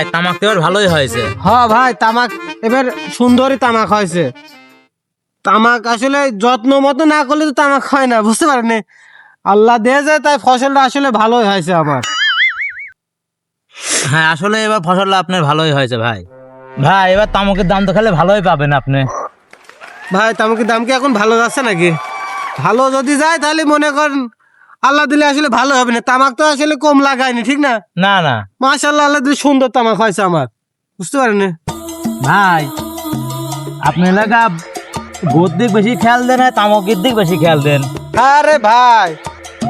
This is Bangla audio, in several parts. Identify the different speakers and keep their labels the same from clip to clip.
Speaker 1: ভাই তামাক তো এবার ভালোই হয়েছে।
Speaker 2: হ্যাঁ ভাই তামাক এবার সুন্দরই তামাক হয়েছে। তামাক আসলে যত্ন মতো না করলে তো তামাক হয় না বুঝতে পারেন আল্লাহ দিয়ে যায় তাই ফসলটা আসলে ভালোই হয়েছে আমার।
Speaker 1: হ্যাঁ আসলে এবার ফসলটা আপনার ভালোই হয়েছে ভাই। ভাই এবার তামাকের দাম তো খেলে ভালোই পাবেন আপনি।
Speaker 2: ভাই তামাকের দাম কি এখন ভালো যাচ্ছে নাকি? ভালো যদি যায় তাহলে মনে করেন আল্লাহ দিলে আসলে ভালো হবে না। তামাক তো আসলে কম লাগায়নি ঠিক না?
Speaker 1: না না।
Speaker 2: মাশাল্লাহ আল্লাহ দিলে সুন্দর তামাক হয়েছে আমার। বুঝতে পারেন
Speaker 1: ভাই আপনি এলাকা গোর দিক বেশি খেয়াল দেন আর তামাকের দিক বেশি খেয়াল দেন।
Speaker 2: আরে ভাই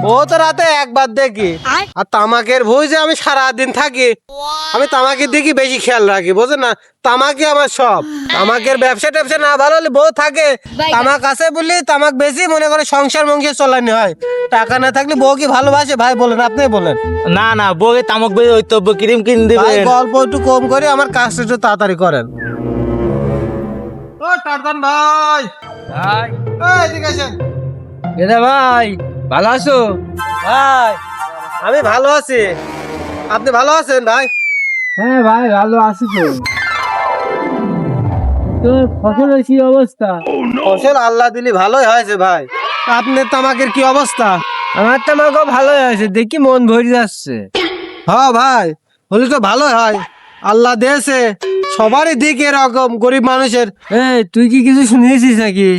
Speaker 2: ও তো রাতে একবার দেখি আর তামাকের ভুই যে আমি সারা দিন থাকি আমি তামাকের দিকে বেশি খেয়াল রাখি বোঝেন না? তামাকে আমার সব। তামাকের ব্যবসা ট্যাবসা না ভালো হলে বউ থাকে। তামাক আছে বলি তামাক বেশি মনে করে সংসার মংসার চলানি হয়। টাকা না থাকলে বউ কি ভালোবাসে? ভাই বলেন আপনি বলেন।
Speaker 1: না না বউকে তামাক বেশি ঐতব্য ক্রিম কিনে
Speaker 2: ভাই
Speaker 1: দিবেন।
Speaker 2: গল্প একটু কম করে আমার কাজটা একটু তাড়াতাড়ি করেন। ও টারদান ভাই।
Speaker 1: ভাই।
Speaker 2: এই, এদিকে আসেন।
Speaker 1: ভাই। ভালো আছো?
Speaker 2: ভাই আমি ভালো আছি। আপনি ভালো আছেন ভাই?
Speaker 3: হ্যাঁ ভাই ভালো আছি তো। তোর ফসলের কি অবস্থা?
Speaker 2: ফসল আল্লাহ দিলি ভালোই হয়েছে ভাই। আপনার তামাকের কি অবস্থা?
Speaker 3: আমার তামাকও ভালোই হয়েছে। দেখি মন ভরে যাচ্ছে।
Speaker 2: হ্যাঁ ভাই হলে তো ভালোই হয়। আল্লাহ দিয়েছে। সবারই দিক এরকম গরিব মানুষের।
Speaker 3: এই তুই কি কিছু শুনেছিস নাকি?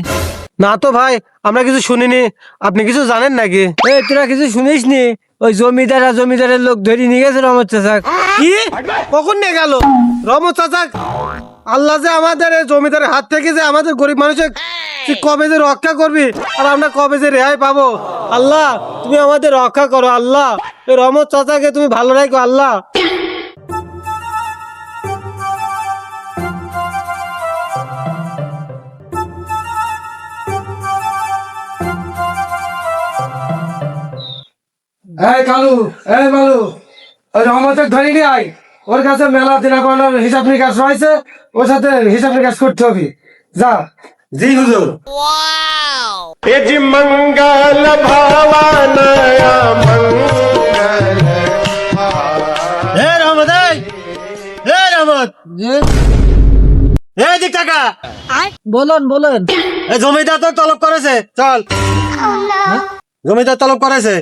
Speaker 2: না তো ভাই, আমরা কিছু শুনিনি। আপনি কিছু জানেন নাকি?
Speaker 3: তোরা কিছু শুনিস নি ওই জমিদার আর জমিদারের লোক ধরে নিয়ে গেছে রমত চাষা
Speaker 2: কি? কখন নিয়ে গেল? রমত চাচা আল্লাহ যে আমাদের জমিদারের হাত থেকে যে আমাদের গরিব মানুষের তুই কবে যে রক্ষা করবি আর আমরা কবে যে রেহাই পাবো? আল্লাহ, তুমি আমাদের রক্ষা করো, আল্লাহ। রমত চাচাকে তুমি ভালো রাখো, আল্লাহ।
Speaker 3: এই কালু এই মালু ওই রহমতের ধরে নিয়ে আয়। ওর কাছে মেলা দিনা করানোর হিসাব নিকাশ রয়েছে ওর সাথে হিসাব নিকাশ করতে হবে। যা।
Speaker 2: জি হুজুর।
Speaker 4: এ জি মঙ্গল
Speaker 2: ভাবানয়া রহমত এ
Speaker 3: বলুন বলুন।
Speaker 2: জমিদার তো তলব করেছে চল। oh, জমিদার তলব করেছে।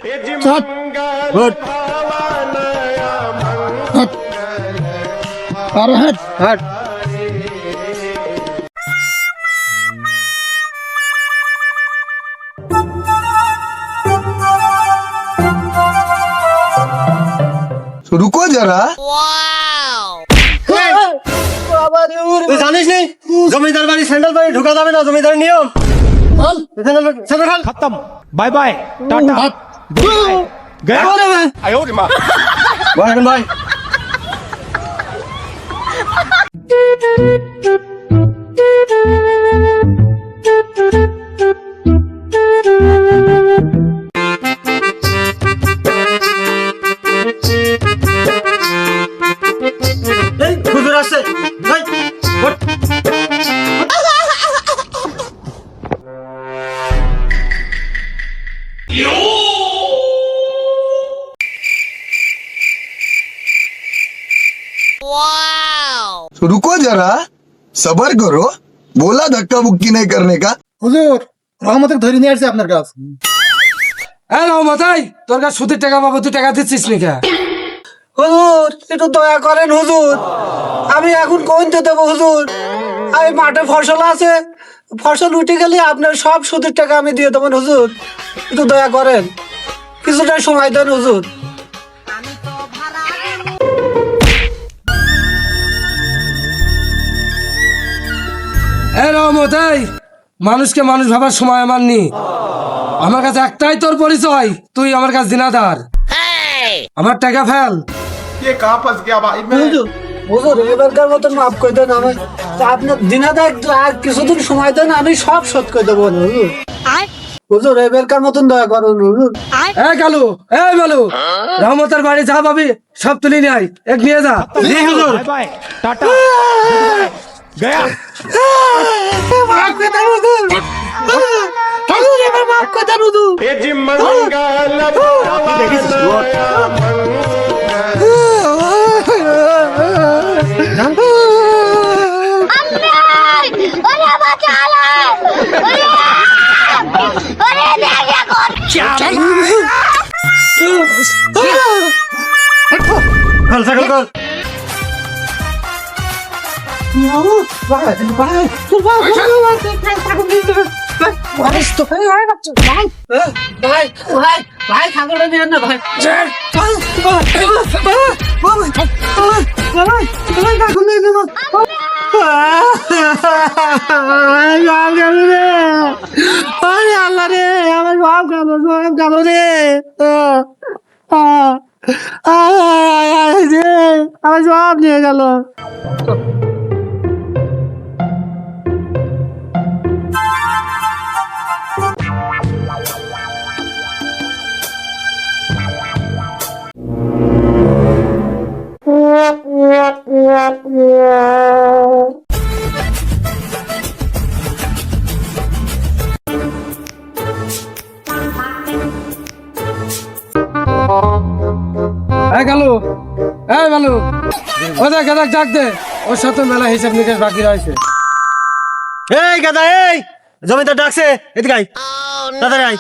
Speaker 5: রুকো
Speaker 2: যারা। জানিস নি? জমিদার বাড়ি স্যান্ডেল বাড়ি ঢুকা যাবে না জমিদার নিয়ম?
Speaker 6: খতম। Bye bye tata.
Speaker 2: ভাই Thank you.
Speaker 5: रुको जरा सबर करो बोला धक्का बुक्की नहीं करने का
Speaker 7: হুজুর রহমতের ধরে নিয়ে আসছে আপনার কাছে
Speaker 3: এই রহমত এই তোর কাছে সুদের টাকা পাবো তুই টাকা দিচ্ছিস নি কে
Speaker 2: হুজুর একটু দয়া করেন হুজুর আমি এখন কোনতে দেবো হুজুর আমি মাঠে ফসল আছে ফসল উঠে গেলে আপনার সব সুদের টাকা আমি দিয়ে দেবেন হুজুর একটু দয়া করেন কিছুটা সময় দেন হুজুর
Speaker 3: এই রহমত এই মানুষকে মানুষ ভাবার সময় আমার নি আমার কাছে একটাই তোর পরিচয় তুই আমার কাছে দিনাদার আমার টাকা ফেল
Speaker 4: ये कहाँ फंस गया भाई मैं
Speaker 2: হুজুর হুজুর এবারকার মতন মাফ করে দেন আমি তা আপনার দিনাদার আর কিছুদিন সময় দেন আমি সব শোধ করে দেবো হুজুর হুজুর এবারকার মতন দয়া করুন হুজুর
Speaker 3: এই কালু এই বালু রহমতের বাড়ি যা পাবি সব তুলি নিয়ে আয় এক নিয়ে যা
Speaker 2: জি হুজুর
Speaker 6: बाय गया माफ कर
Speaker 2: दो तू तू ये मैं माफ कर दो तू ये
Speaker 4: जिम मंगल चल सकल
Speaker 2: कर আল্লাহ রে আমার বাপ গেল বাপ গেল রে আমার সব নিয়ে গেল।
Speaker 3: এই গেল এই গেল ও দেখ দেখ ডাক দে। ওর সাথে মেলা হিসাব নিকেশ বাকি রয়েছে।
Speaker 1: এই গাদা এই! জমিদার ডাকছে এদিকে আয়। তাড়াতাড়ি আয়।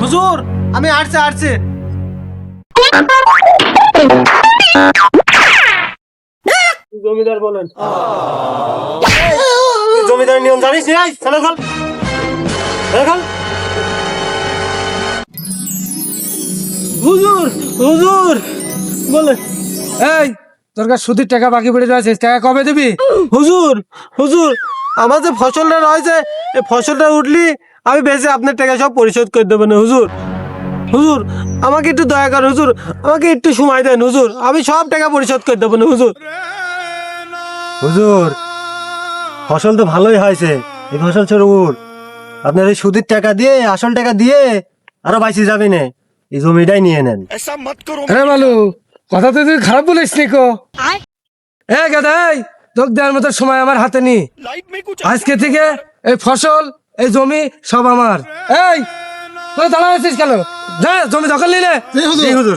Speaker 2: হুজুর আমি আসছে আসছে। জমিদার বলেন।
Speaker 1: জমিদার নিয়ম জানিস নি? চলো
Speaker 2: হুজুর হুজুর। বলে
Speaker 3: এই তোর কাছে সুদের টাকা বাকি পড়ে রয়েছে টাকা কবে দিবি?
Speaker 2: হুজুর হুজুর আমার যে ফসলটা রয়েছে এই ফসলটা উঠলি আমি বেঁচে আপনার টাকা সব পরিশোধ করে দেবেন হুজুর। হুজুর আমাকে একটু দয়া করেন হুজুর আমাকে একটু সময় দেন হুজুর। আমি সব টাকা পরিশোধ করে দেবেন হুজুর।
Speaker 1: হুজুর ফসল তো ভালোই হয়েছে এই ফসল ছোট আপনার এই সুদের টাকা দিয়ে আসল টাকা দিয়ে আরও বাইসে যাবে না এই জমিটাই নিয়ে নেন।
Speaker 3: হ্যাঁ মালু কথা তো তুই খারাপ বলিস নি কো। এ গাদাই তোক দেওয়ার মতো সময় আমার হাতে নি। আজকে থেকে এই ফসল এই জমি সব আমার। এই তুই দাঁড়া আছিস কেন? যা জমি দখল নিলে
Speaker 1: হুজুর।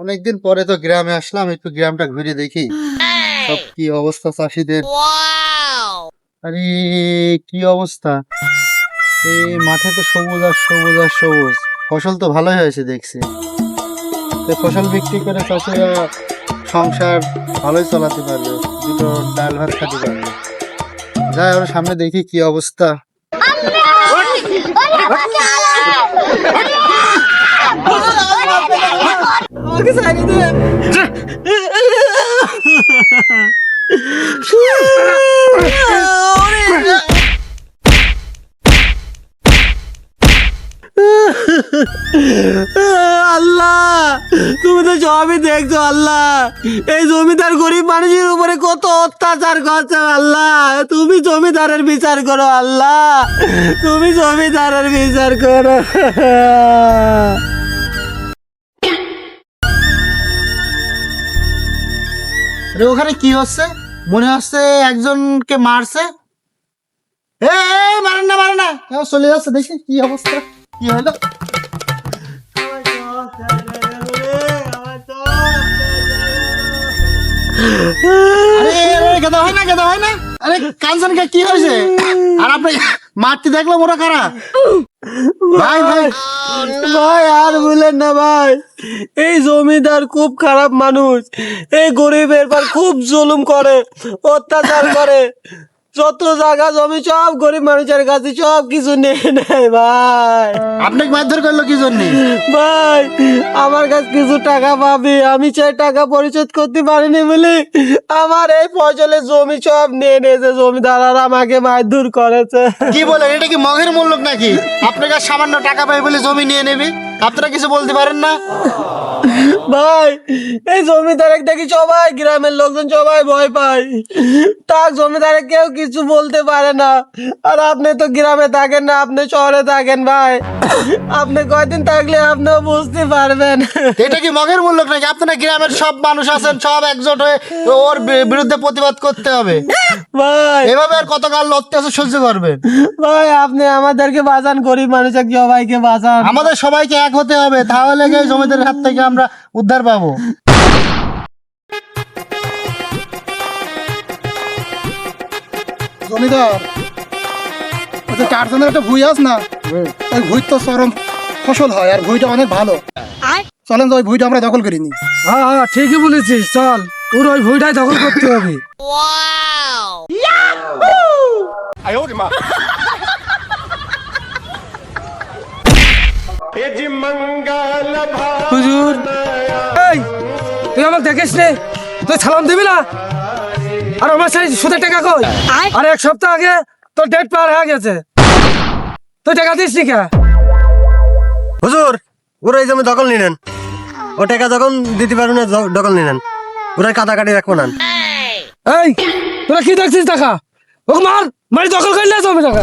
Speaker 7: অনেকদিন পরে তো গ্রামে আসলাম একটু গ্রামটা ঘুরে দেখি। সব কি অবস্থা চাষিদের? আরে কি অবস্থা? এই মাঠে তো সবুজ আর সবুজ আর সবুজ। ফসল তো ভালোই হয়েছে দেখছি। তো ফসল বিক্রি করে চাষিরা সংসার ভালোই চালাতে পারবে দুটো ডাল ভাত খেতে পারবে। যাই ওর সামনে দেখি কি অবস্থা।
Speaker 2: আল্লাহ, তুমি তো সবই দেখছ, আল্লাহ। এই জমিদার গরিব মানুষের উপরে কত অত্যাচার করছে, আল্লাহ। তুমি জমিদারের বিচার করো, আল্লাহ। তুমি জমিদারের বিচার করো।
Speaker 7: আরে ওখানে কি হচ্ছে? মনে হচ্ছে একজনকে মারছে। এ মারেন না মারেন না। চলে যাচ্ছে দেখি কি অবস্থা কি হলো? আরে, গেদা হয় না গেদা হয় না। আরে কাঞ্চনকে কি হয়েছে? আর আপনি মারতে দেখলাম ওরা কারা? ভাই ভাই।
Speaker 2: ভাই, আর বলেন না, ভাই। এই জমিদার খুব খারাপ মানুষ। এই গরিবের পর খুব জুলুম করে, অত্যাচার করে। যত জায়গা জমি সব গরিব মানুষের কাছে সব কিছু নিয়ে নেয় ভাই।
Speaker 7: আপনাকে মারধর করল কি জন্য?
Speaker 2: ভাই আমার কাছে কিছু টাকা পাবি আমি সেই টাকা পরিশোধ করতে পারিনি বলে আমার এই ফসলের জমি সব নিয়ে নিয়েছে জমিদার আমাকে মারধর করেছে।
Speaker 7: কি বলেন এটা কি মগের মূল্য নাকি? আপনার কাছে সামান্য টাকা পাই বলে জমি নিয়ে নেবে? আপনারা কিছু বলতে পারেন না?
Speaker 2: ভাই এই জমিদারে দেখি সবাই গ্রামের লোকজন সবাই ভয় পায়। তার জমিদারে কেউ কিছু বলতে পারে না। আর আপনি তো গ্রামে থাকেন না আপনি শহরে থাকেন ভাই। আপনি কয়দিন থাকলে আপনিও বুঝতে পারবেন।
Speaker 7: এটা কি মগের মূল্য নাকি? আপনারা গ্রামের সব মানুষ আছেন সব একজোট হয়ে ওর বিরুদ্ধে প্রতিবাদ করতে হবে।
Speaker 2: ভাই।
Speaker 7: এভাবে আর কতকাল অত্যাচার সহ্য করবেন?
Speaker 2: ভাই আপনি আমাদেরকে বাঁচান গরিব মানুষের সবাইকে বাঁচান।
Speaker 7: আমাদের সবাইকে এক হতে হবে তাহলে গিয়ে হাত থেকে আমরা উদ্ধার পাবো।
Speaker 8: জমিদার একটা ভুই আস না ওই ভুই তো ফসল হয় আর ভুইটা অনেক ভালো। চলেন ওই ভুইটা আমরা দখল করিনি
Speaker 3: হ্যাঁ হ্যাঁ ঠিকই বলেছিস চল। ওর ওই ভুইটাই দখল করতে হবে।
Speaker 2: হুজুর।
Speaker 3: এই তুই আমাকে দেখিস নে? তুই সালাম দিবি না? আর আমার সেই সুদের টাকা কই? আর এক সপ্তাহ আগে তোর ডেট পার হয়ে গেছে। তুই টাকা দিস নি কে?
Speaker 1: হুজুর ওরা এই জমি দখল নিলেন। ও টাকা যখন দিতে পারবেন না দখল নিলেন। ওরা কাটা কাটি রাখব না।
Speaker 3: এই তোরা কি দেখছিস টাকা? ওকে মার মারি দখল করে নিয়ে জমি টাকা।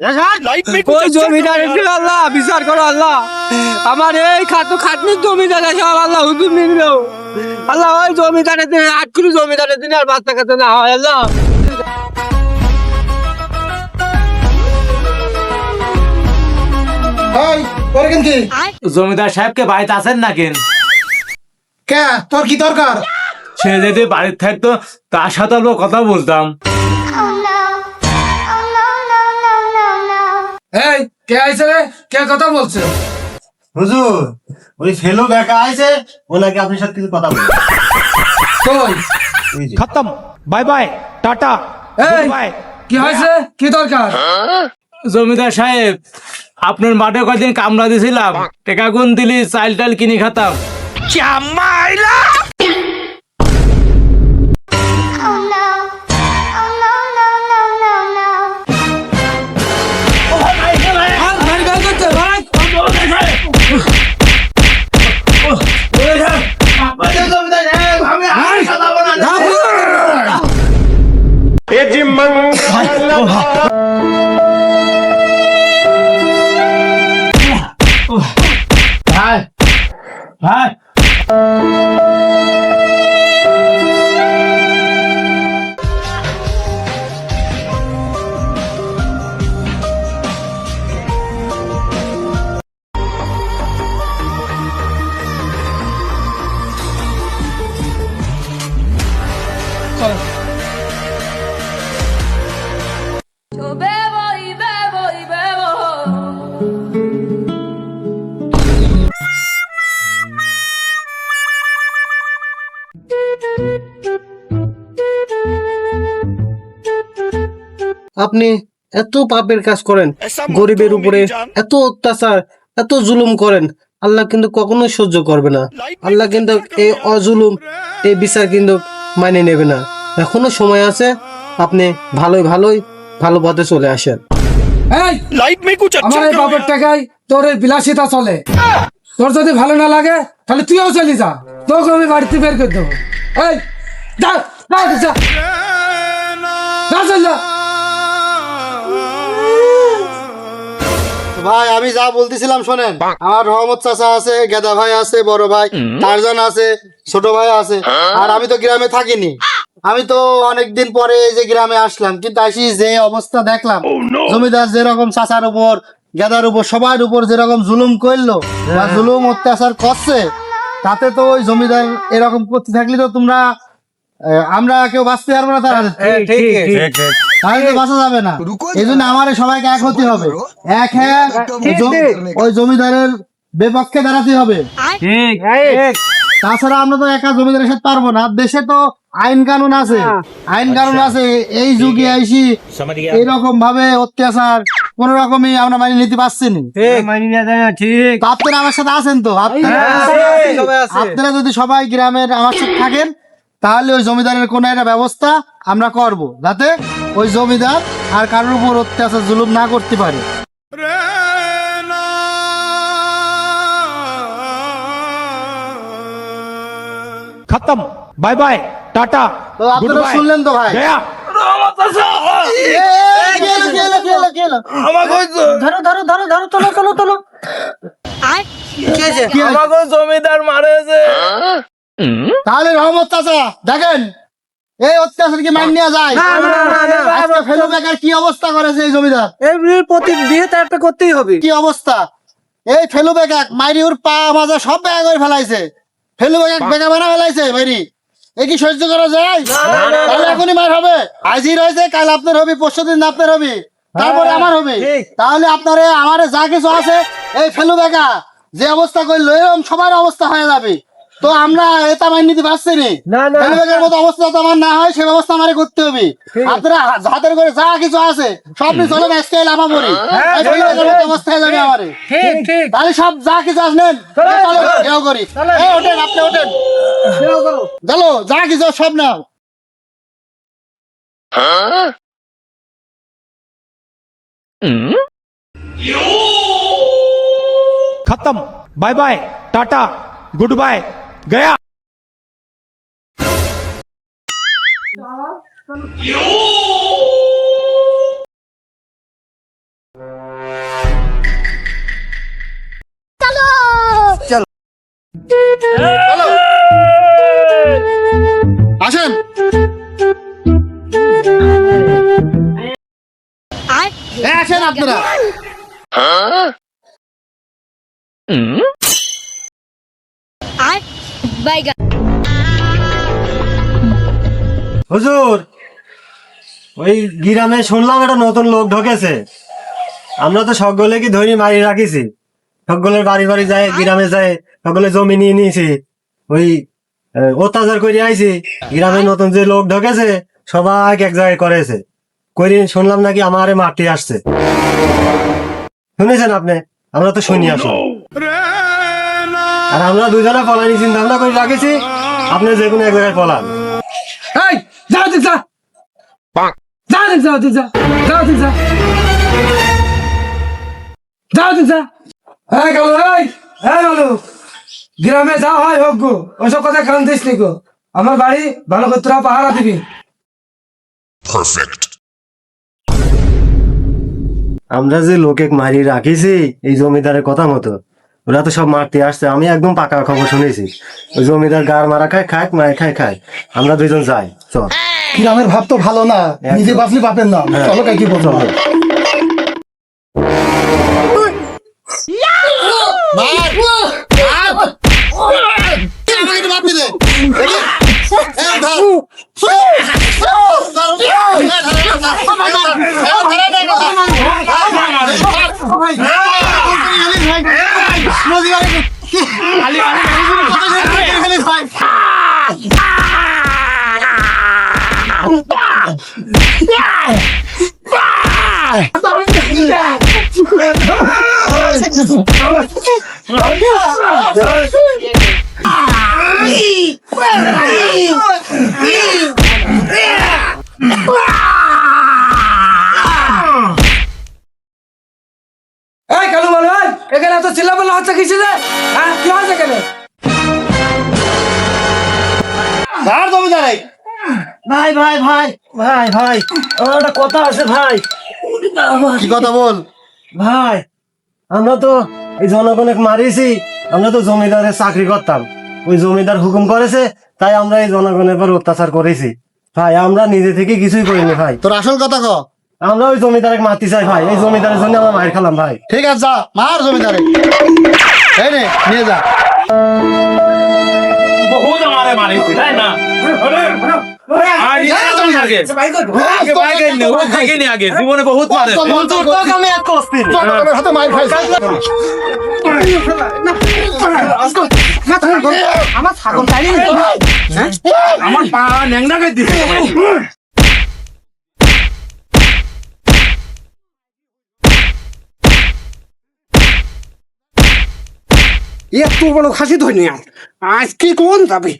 Speaker 2: ওই জমিদার আল্লাহ? বিচার করো আল্লাহ। আমার এই খাতু খাটনির জমিদার সব আল্লাহ হুজুর নিল। আল্লাহ ওই জমিদারের দিনে আট কিলো জমিদারের দিনে আর বাচ্চা কাছে না হয় আল্লাহ।
Speaker 8: এই তোর কিন্তু
Speaker 9: জমিদার সাহেবকে বাড়িতে আছেন না কেন?
Speaker 8: কে? তোর কি দরকার?
Speaker 9: সে যদি বাড়িতে থাকতো তার সাথে অল্প কথা বলতাম।
Speaker 3: এই কে আইছে রে? কে কথা বলছে?
Speaker 1: হুজুর ওই ফেলো বেকা আইছে আপনার সাথে কিছু কথা
Speaker 3: কই?
Speaker 6: খতম। Bye bye tata.
Speaker 3: এই কি হয়েছে? কি দরকার?
Speaker 9: জমিদার সাহেব আপনার মাঠে কয়দিন কামড়া দিছিলাম টেকা গুন দিলি চাইল টাল কিনে খাতাম।
Speaker 10: চামাইলা
Speaker 2: আপনি এত পাপের কাজ করেন গরিবের উপরে এত অত্যাচার এত জুলুম করেন আল্লাহ কিন্তু কখনোই সহ্য করবে না। আল্লাহ কিন্তু এই অজুলুম এই বিচার কিন্তু মানে নেবে না। এখনও সময় আছে আপনি ভালোই ভালোই ভালো পথে চলে আসেন।
Speaker 3: আমার এই বাপের টাকায় তোর এই বিলাসিতা চলে। তোর যদি ভালো না লাগে তাহলে তুইও চলে যা। তোকে আমি বাড়িতে বের করে দেবো। এই যা। যা যা যা।
Speaker 7: ভাই আমি যা বলতেছিলাম শোনেন। আমার রহমত চাচা আছে গেদা ভাই আছে বড় ভাই টারজান আছে ছোট ভাই আছে। আর আমি তো গ্রামে থাকিনি। আমি তো অনেকদিন পরে এই যে গ্রামে আসলাম কিন্তু আসি যে অবস্থা দেখলাম জমিদার যেরকম চাচার উপর গেদার উপর সবার উপর যেরকম জুলুম করল বা জুলুম অত্যাচার করছে তাতে তো ওই জমিদার এরকম করতে থাকলে তো তোমরা আমরা কেউ বাঁচতে পারব না তার। হাতে।
Speaker 1: ঠিক ঠিক।
Speaker 7: তাহলে তো বাঁচা যাবে না। এই জন্য আমার সবাইকে এক হতে হবে। এক হ্যাঁ ওই জমিদারের বিপক্ষে দাঁড়াতে হবে। তাছাড়া আমরা তো একা জমিদারের সাথে পারব না। দেশে তো আইন কানুন আছে। আইন কানুন আছে। এই যুগে আইসি এইরকম ভাবে অত্যাচার কোন রকমই আমরা মানি নিতে পারছি না।
Speaker 1: মানি ঠিক।
Speaker 7: আপনারা আমার সাথে আছেন তো? আপনারা আপনারা যদি সবাই গ্রামের আমার সাথে থাকেন তাহলে ওই জমিদারের কোনো একটা ব্যবস্থা আমরা করব। যাতে ওই জমিদার আর কারোর উপর অত্যাচার জুলুম না করতে পারে।
Speaker 6: খতম। বাই বাই টাটা
Speaker 7: তো আপনারা শুনলেন তো ভাই। তাহলে রহমত চাচা দেখেন এই অত্যাচার কি মান নেওয়া যায়? আজকে ফেলু বেকার কি অবস্থা করেছে এই জমিদার?
Speaker 2: এই প্রতি বিয়ে তো একটা করতেই হবে।
Speaker 7: কি অবস্থা? এই ফেলু বেকাক মাইরি ওর পা মাজা সব বেগা করে ফেলাইছে। ফেলু বেকাক বেগা বানা ফেলাইছে মাইরি। এ কি সহ্য করা যায়? তাহলে এখনই মার হবে। আজই রয়েছে কাল আপনার হবে পরশু দিন আপনার হবে। তারপরে আমার হবে। তাহলে আপনার আমার যা কিছু আছে এই ফেলু বেকা যে। অবস্থা করল এরকম সবার অবস্থা হয়ে যাবে। তো আমরা এটা মাইন নিতে পারছি না। মতো অবস্থা তো আমার না হয় সে ব্যবস্থা আমারে করতে হবে। আপনারা হাতের করে হ্যাঁ, যা কিছু আছে সব নিয়ে চলেন আজকে লামা পড়ি অবস্থায় যাবে আমারে। তাহলে সব যা কিছু আসলেন কেউ করি। ওঠেন আপনি ওঠেন। চলো যা কিছু সব নাও।
Speaker 6: খতম। Bye bye tata good bye. गया।
Speaker 7: আসেন আসেন আপনারা
Speaker 1: হুজুর ওই গ্রামে শুনলাম একটা নতুন লোক ঢোকেছে। আমরা তো সকলে কি ধরি মারি রাখিছি? সকলের বাড়ি বাড়ি যায় গ্রামে যায় সকলে জমি নিয়ে নিয়েছি। ওই অত্যাচার করে আইছি। গ্রামে নতুন যে লোক ঢোকেছে সবাই এক জায়গায় করেছে। করে শুনলাম নাকি আমারে মাটি আসছে। শুনেছেন আপনি? আমরা তো শুনি আসি আর আমরা দুজনে পলানি চিন্তা ভাবনা করে রাখেছি। আপনি যে কোনো এক জায়গায় পলান।
Speaker 3: এই যা যা। যা যা হ্যাঁ গেল এই হ্যাঁ গেল। গ্রামে যা হয় হোক গো ওসব কথা কান দিস গো। আমার বাড়ি ভালো করে তোরা পাহারা দিবি।
Speaker 1: আমরা যে লোকে মারি রাখিছি এই জমিদারের কথা মতো। ওরা তো সব মারতে আসছে আমি একদম পাকা খবর শুনেছি। ওই জমিদার গাড় মারা খায় খায় মায় খায় খায়। আমরা দুইজন যাই চল।
Speaker 8: গ্রামের ভাব তো ভালো না নিজে বাঁচলে বাপের না চলো কাকি বলছো
Speaker 7: এই
Speaker 3: কালু বল ভাই এখানে এত চিল্লাপাল্লা হচ্ছে কিসে রে? হ্যাঁ কি হচ্ছে এখানে?
Speaker 7: ধার জমিদার
Speaker 1: ভাই ভাই ভাই ভাই ভাই একটা কথা আছে ভাই।
Speaker 7: কি কথা বল?
Speaker 1: ভাই আমরা তো এই জনগণকে মারিছি আমরা তো জমিদারের চাকরি করতাম। ওই জমিদার হুকুম করেছে তাই আমরা এই জনগণের পর অত্যাচার করেছি। ভাই আমরা নিজে থেকে কিছুই করিনি ভাই।
Speaker 7: তোর আসল কথা ক।
Speaker 1: আমরা ওই জমিদারকে মারতে চাই ভাই। এই জমিদারের জন্য আমরা মার খেলাম ভাই।
Speaker 7: ঠিক আছে যা মার জমিদারে। এই নে নিয়ে যা।
Speaker 9: বহুত আমারে মারিছে তাই না?
Speaker 11: জীবনে বহুত
Speaker 7: হাতে মার খাইছে
Speaker 2: আমার ছাগল চাইলি
Speaker 11: আমার পা ন্যাংনা করে দিছে
Speaker 2: এত বড় খাসি ধরি আজ কি কোন যাবে?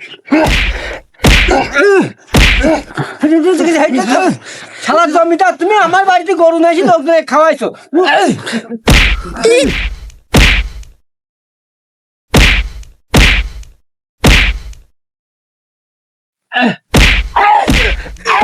Speaker 2: সারা জমিটা তুমি আমার বাড়িতে গরু নিয়ে লোকদের খাওয়াইছো।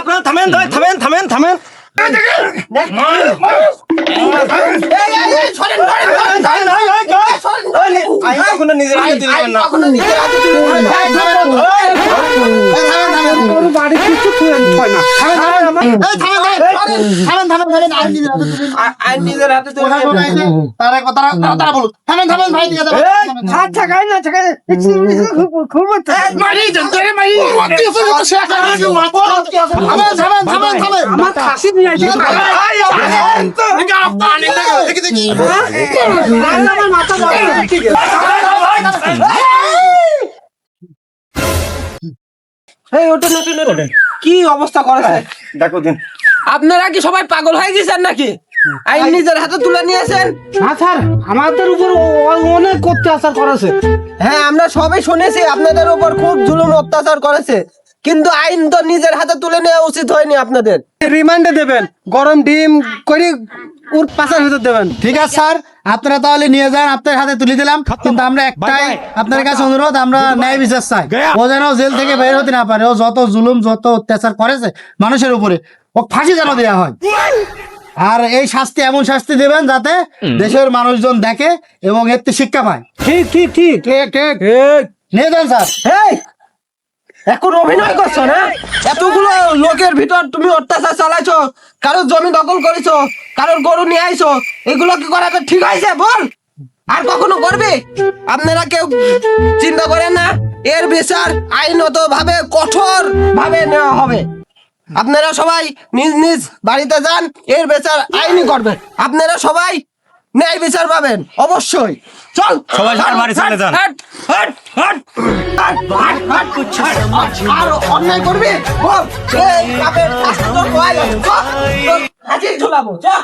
Speaker 9: আপনারা থামেন থামেন থামেন থামেন। হাতে।
Speaker 7: তারা তারা তারা বলুন থামেন থামেন ভাই দেবেন
Speaker 2: আচ্ছা খাই না খাই খুব
Speaker 7: মারি জন্তরে মারি
Speaker 2: আমার খাসি নিয়ে আসি কি অবস্থা করেছে?
Speaker 9: দেখো দিন।
Speaker 2: আপনারা কি সবাই পাগল হয়ে গেছেন নাকি? আইন নিজের হাতে তুলে নিয়েছেন না স্যার আমাদের উপর অনেক অত্যাচার করেছে। হ্যাঁ আমরা সবাই শুনেছি আপনাদের উপর খুব জুলুম অত্যাচার করেছে। কিন্তু আইন তো নিজের হাতে তুলে নেওয়া উচিত হয়নি আপনাদের।
Speaker 9: রিমান্ডে দেবেন গরম ডিম করে পাচার ভিতর দেবেন।
Speaker 7: ঠিক আছে স্যার। আপনারা তাহলে নিয়ে যান আপনার হাতে তুলে দিলাম। কিন্তু আমরা একটাই আপনার কাছে অনুরোধ আমরা ন্যায় বিচার চাই। ও যেন জেল থেকে বের হতে না পারে। ও যত জুলুম যত অত্যাচার করেছে মানুষের উপরে ও ফাঁসি যেন দেওয়া হয়। আর এই শাস্তি এমন শাস্তি দেবেন যাতে দেশের মানুষজন দেখে এবং এর থেকে শিক্ষা পায়।
Speaker 2: ঠিক ঠিক। ঠিক ঠিক। ঠিক।
Speaker 7: নিয়ে যান স্যার।
Speaker 2: এই! এখন অভিনয় করছ না? এতগুলো লোকের ভিতর তুমি অত্যাচার চালাইছো, কারোর জমি দখল করেছ, কারোর গরু নিয়ে আইছো, এগুলো কি করা ঠিক হয়েছে? বল! আর কখনো করবে? আপনারা কেউ চিন্তা করেন না, এর বিচার আইনত ভাবে কঠোর ভাবে নেওয়া হবে। আপনারা সবাই নিজ নিজ বাড়িতে যান, এর বিচার আইনি করবেন আপনারা সবাই ন্যায় বিচার পাবেন অবশ্যই। চল।
Speaker 9: সবাই সবার বাড়ি চলে যান।
Speaker 2: হাট, হাট, হাট, হাট, হাট, আর অন্যায় করবি? বল। এই কাপের কাছে তোর ভয় চল, ঝুলাবো যা।